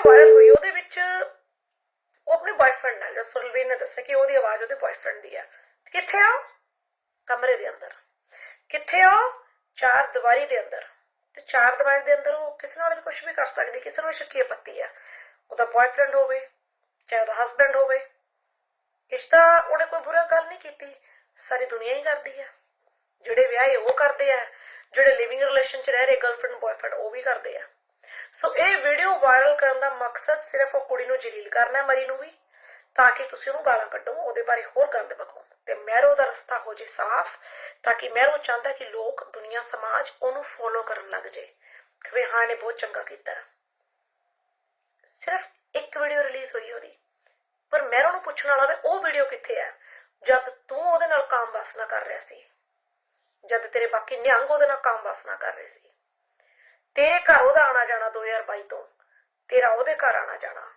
Video viral ਹੋਈ, ਉਹਦੇ ਵਿੱਚ ਉਹ ਆਪਣੇ ਬॉयਫ੍ਰੈਂਡ ਨਾਲ ਰਸੂਲ ਵੀ ਨੇ ਦੱਸਿਆ ਕਿ ਉਹਦੀ ਆਵਾਜ਼ ਉਹਦੇ ਬॉयਫ੍ਰੈਂਡ ਦੀ ਆ। ਕਿੱਥੇ ਆ ਕਮਰੇ ਦੇ ਅੰਦਰ। ਕਿੱਥੇ ਆ ਚਾਰ ਦੀਵਾਰੀ ਦੇ ਅੰਦਰ। ਤੇ ਚਾਰ ਦੀਵਾਰੀ ਦੇ ਅੰਦਰ ਉਹ ਕਿਸੇ ਨਾਲ ਵੀ ਕੁਝ ਵੀ ਕਰ ਸਕਦੀ, ਕਿਸੇ ਨੂੰ ਸ਼ੱਕੀ ਪੱਤੀ ਆ। ਉਹਦਾ ਬॉयਫ੍ਰੈਂਡ ਹੋਵੇ, ਚਾਹੇ ਉਹਦਾ ਹਸਬੰਡ ਹੋਵੇ। ਇਸ ਤਾਂ ਉਹਨੇ ਕੋਈ ਬੁਰਾ ਗੱਲ ਨਹੀਂ ਕੀਤੀ। ਸਾਰੀ ਦੁਨੀਆ ਹੀ ਕਰਦੀ ਆ। ਜਿਹੜੇ ਵਿਆਹ ਉਹ ਕਰਦੇ ਆ, ਜਿਹੜੇ ਲਿਵਿੰਗ ਰਿਲੇਸ਼ਨ ਚ ਰਹਿ ਰਹੇ ਗਰਲਫ੍ਰੈਂਡ ਬॉयਫ੍ਰੈਂਡ ਉਹ ਵੀ ਕਰਦੇ ਆ। ਸੋ ਇਹ ਵੀਡੀਓ ਵਾਇਰਲ ਕਰਨ ਦਾ ਮਕਸਦ ਸਿਰਫ ਉਹ ਕੁੜੀ ਨੂੰ ਜਲੀਲ ਕਰਨਾ ਮਰੀ ਨੂੰ ਵੀ, ਤਾਂ ਕਿ ਤੁਸੀਂ ਉਹਨੂੰ ਗਾਲਾਂ ਕੱਢੋ, ਉਹਦੇ ਬਾਰੇ ਹੋਰ ਗੰਦ ਬਕੋ ਤੇ ਮਹਿਰੋ ਦਾ ਰਸਤਾ ਹੋ ਜੇ ਸਾਫ਼, ਤਾਂ ਕਿ ਮਹਿਰੋ ਚਾਹੁੰਦਾ ਕਿ ਲੋਕ, ਦੁਨੀਆ, ਸਮਾਜ ਉਹਨੂੰ ਫੋਲੋ ਕਰਨ ਲੱਗ ਜੇ। ਕਿ ਹਾਂ ਨੇ ਬਹੁਤ ਚੰਗਾ ਕੀਤਾ। ਸਿਰਫ ਇੱਕ ਵੀਡੀਓ ਰਿਲੀਜ਼ ਹੋਈ ਉਹਦੀ। ਪਰ ਮਹਿਰੋ ਨੂੰ ਪੁੱਛਣ ਵਾਲਾ ਵੀ ਉਹ ਵੀਡੀਓ ਕਿੱਥੇ ਹੈ? ਜਦ ਤੂੰ ਉਹਦੇ ਨਾਲ ਕਾਮ ਵਾਸਨਾ ਕਰ ਰਿਹਾ ਸੀ, ਜਦ ਤੇਰੇ ਬਾਕੀ ਨਿਹੰਗ ਉਹਦੇ ਨਾਲ ਕਾਮ ਵਾਸਨਾ ਕਰ ਰਹੇ ਸੀ। ਤੇਰੇ ਘਰ ਉਹਦਾ ਆਣਾ ਜਾਣਾ 2022 ਤੋਂ। ਤੇਰਾ ਉਹਦੇ ਘਰ ਆਣਾ ਜਾਣਾ।